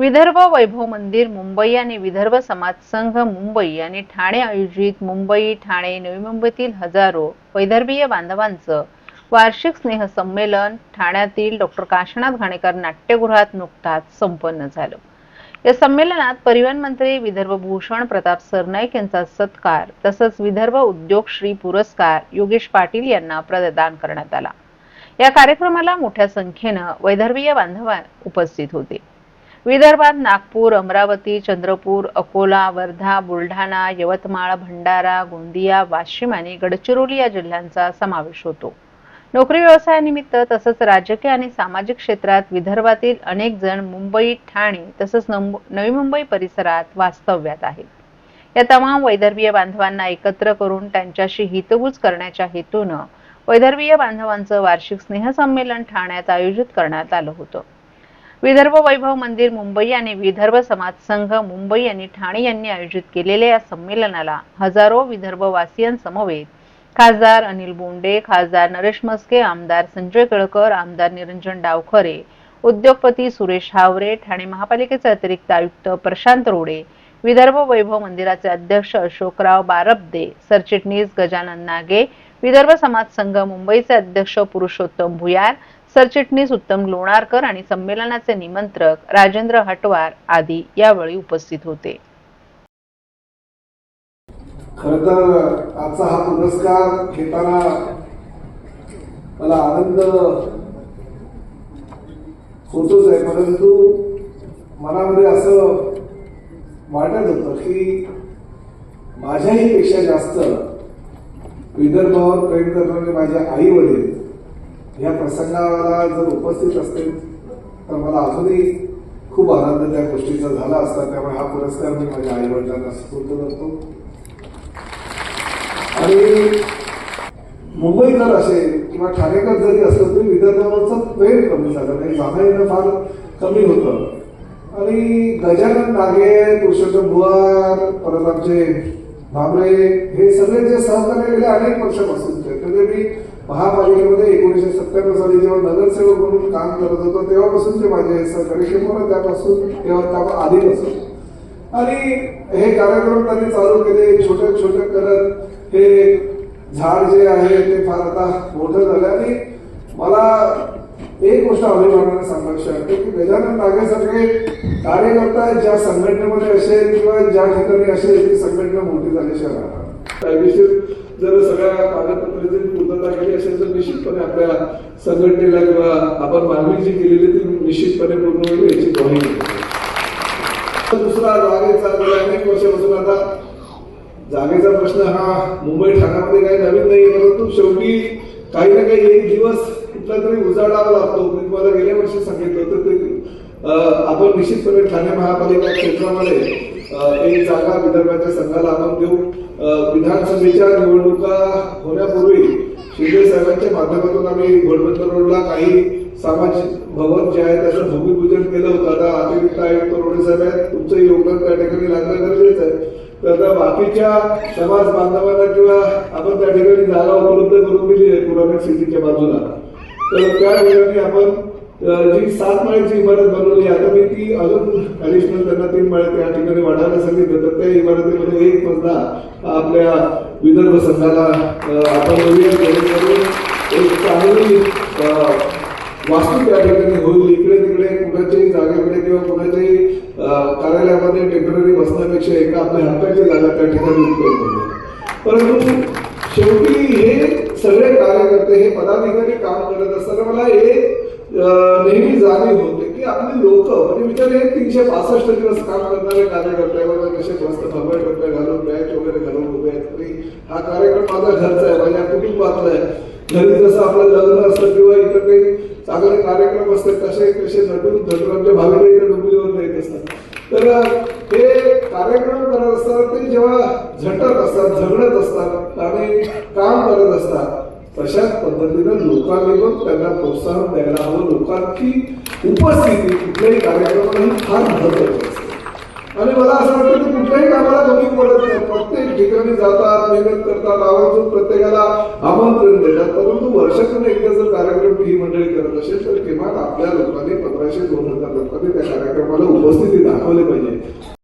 विदर्भ वैभव मंदिर मुंबई आणि विदर्भ समाज संघ मुंबई आणि ठाणे आयोजित मुंबई ठाणे नवी मुंबईतील हजारो वैदर्भीय बांधवांचं वार्षिक स्नेहसंमेलन ठाण्यातील डॉक्टर काशीनाथ घाणेकर नाट्यगृहात नुकताच संपन्न झालं. या संमेलनात परिवहन मंत्री विदर्भ भूषण प्रताप सरनाईक यांचा सत्कार तसंच विदर्भ उद्योग श्री पुरस्कार योगेश पाटील यांना प्रदान करण्यात आला. या कार्यक्रमाला मोठ्या संख्येनं वैदर्भीय बांधव उपस्थित होते. विदर्भात नागपूर अमरावती चंद्रपूर अकोला वर्धा बुलढाणा यवतमाळ भंडारा गोंदिया वाशिम आणि गडचिरोली या जिल्ह्यांचा समावेश होतो. नोकरी व्यवसायानिमित्त तसंच राजकीय आणि सामाजिक क्षेत्रात विदर्भातील अनेक जण मुंबई ठाणे तसंच नवी मुंबई परिसरात वास्तव्यात आहेत. या तमाम वैदर्भीय बांधवांना एकत्र करून त्यांच्याशी हितगुज करण्याच्या हेतूनं वैदर्भीय बांधवांचं वार्षिक स्नेहसंमेलन ठाण्यात आयोजित करण्यात आलं होतं. विदर्भ वैभव मंदिर मुंबई आणि विदर्भ समाज संघ मुंबई आणि ठाणे यांनी आयोजित केलेल्या या संमेलनाला हजारो विदर्भवासियांसमवेत. खासदार अनिल बोंडे खासदार नरेश मस्के आमदार संजय केळकर आमदार निरंजन डावखरे उद्योगपती सुरेश हावरे ठाणे महापालिकेचे अतिरिक्त आयुक्त प्रशांत रोडे विदर्भ वैभव मंदिराचे अध्यक्ष अशोकराव बारबदे सरचिटणीस गजानन नागे विदर्भ समाज संघ मुंबईचे अध्यक्ष पुरुषोत्तम भुयार सरचिटणीस उत्तम लोणारकर आणि संमेलनाचे निमंत्रक राजेंद्र हटवार आदी यावेळी उपस्थित होते. खर तर आजचा हा पुरस्कार घेताना मला आनंद होतोच आहे परंतु मनामध्ये असं वाटत होतं की माझ्याही पेक्षा जास्त विदर्भावर प्रेम करणारे माझ्या आई वडील या प्रसंगाला जर उपस्थित असतील तर मला अजूनही खूप आनंद त्या गोष्टीचा झाला असता. त्यामुळे हा पुरस्कार मी माझ्या आईवडिलांना स्फूर्त करतो. आणि मुंबईकर असेल किंवा ठाणेकर जरी असलं तरी विदर्भावरचं प्रेम कमी झालं. म्हणजे नाही जाणं येणं फार कमी होतं. आणि गजानन नागे पुरुषोत्तम बुवार परत आमचे भामरे हे सगळे जे सहकार्य गेले अनेक वर्षापासून ते मी महापालिकेमध्ये एकोणीसशे सत्त्याण्णव साली जेव्हा नगरसेवक म्हणून काम करत होतो तेव्हापासूनचे माझे सहकारी किंवा त्यापासून तेव्हा त्या आधीपासून. आणि हे कार्यक्रम त्यांनी चालू केले छोटे छोटे करत. हे झाड जे आहे ते फार आता मोठं झालं. आणि मला एक गोष्ट अभिमानाने सांगायची वाटते की गजानन नागेसारखे कार्यकर्ता ज्या संघटनेमध्ये असेल किंवा ज्या ठिकाणी असेल ती संघटना मोठी झाल्याशिवाय राहणार कायदेशीर जर सगळ्या कागदपत्राची पूर्तता केली असेल तर निश्चितपणे आपल्या संघटनेला किंवा आपण मागणी जी केलेली ती निश्चितपणे पूर्ण होईल याची ग्वाही दुसरा जागेचा अनेक वर्षापासून आता जागेचा प्रश्न हा मुंबई ठाण्यामध्ये काही नवीन नाही परंतु शेवटी काही ना काही एक दिवस कुठला तरी उजाडावा लागतो. मी तुम्हाला गेल्या वर्षी सांगितलं होतं ते आपण निश्चितपणे ठाणे महापालिका क्षेत्रामध्ये एक जागा विदर्भाच्या संघाला आपण देऊ विधानसभेच्या निवडणुका होण्यापूर्वी शिंदे साहेबांच्या माध्यमातून आम्ही घोडबंदर रोडला काही सामाजिक भवन जे आहे त्याचं भूमिपूजन केलं होतं. आता अतिरिक्त आयुक्त रोडे साहेब आहेत. तुमचं योगदान त्या ठिकाणी लागणं गरजेचं आहे. तर बाकीच्या समाज बांधवांना किंवा आपण त्या ठिकाणी जागा उपलब्ध करून दिली आहे पुराणिक सिटीच्या बाजूला. तर त्या ठिकाणी आपण जी सात माळ्याची इमारत बनवली आता मी ती अजून ॲडिशनल त्यांना तीन माळ्या त्या ठिकाणी वाढायला सांगितलं तर त्या इमारतीमध्ये एक मजला आपल्या विदर्भ संघाला आपण एक चांगली वास्तू त्या ठिकाणी होईल. इकडे तिकडे कुणाच्याही जागेकडे किंवा कुणाच्याही कार्यालयामध्ये टेंपररी बसण्यापेक्षा एका आपल्या हक्काची जागा त्या ठिकाणी उपयोग होते परंतु शेवटी हे सगळे कार्यकर्ते हे पदाधिकारी काम करत असताना मला एक नेहमी जाणीव होते की आपले लोक म्हणजे विचार हे तीनशे पासष्ट दिवस काम करणारे कार्यकर्ते कसे मस्त भगवे टप्पे घालून बॅच वगैरे घालून उभे आहेत. तरी हा कार्यक्रम माझा घरचा आहे माझ्या कुटुंबातला आहे. घरी जसं आपलं लग्न असतं किंवा इतर काही चांगले कार्यक्रम असतात तसे कसे नटून नटून आमच्या भावीला इथे डोंबिवलीवर येत असतात. तर हे कार्यक्रम करत असताना ते जेव्हा झटत असतात झगडत असतात आणि काम करत असतात तशाच पद्धतीनं लोकांनी पण त्यांना प्रोत्साहन द्यायला हवं लोकांची उपस्थिती कुठल्याही कार्यक्रमाला ही फार महत्वाची असते. आणि मला असं वाटतं की कुठल्याही कामाला कमी पडत नाही. प्रत्येक ठिकाणी जातात मेहनत करतात आवर्जून प्रत्येकाला आमंत्रण देतात. परंतु वर्षातून एकदा जर कार्यक्रम ही मंडळी करत असेल तर किमान आपल्या लोकांनी पंधराशे दोन हजार लोकांनी त्या कार्यक्रमाला उपस्थिती दाखवली दाखवले पाहिजे.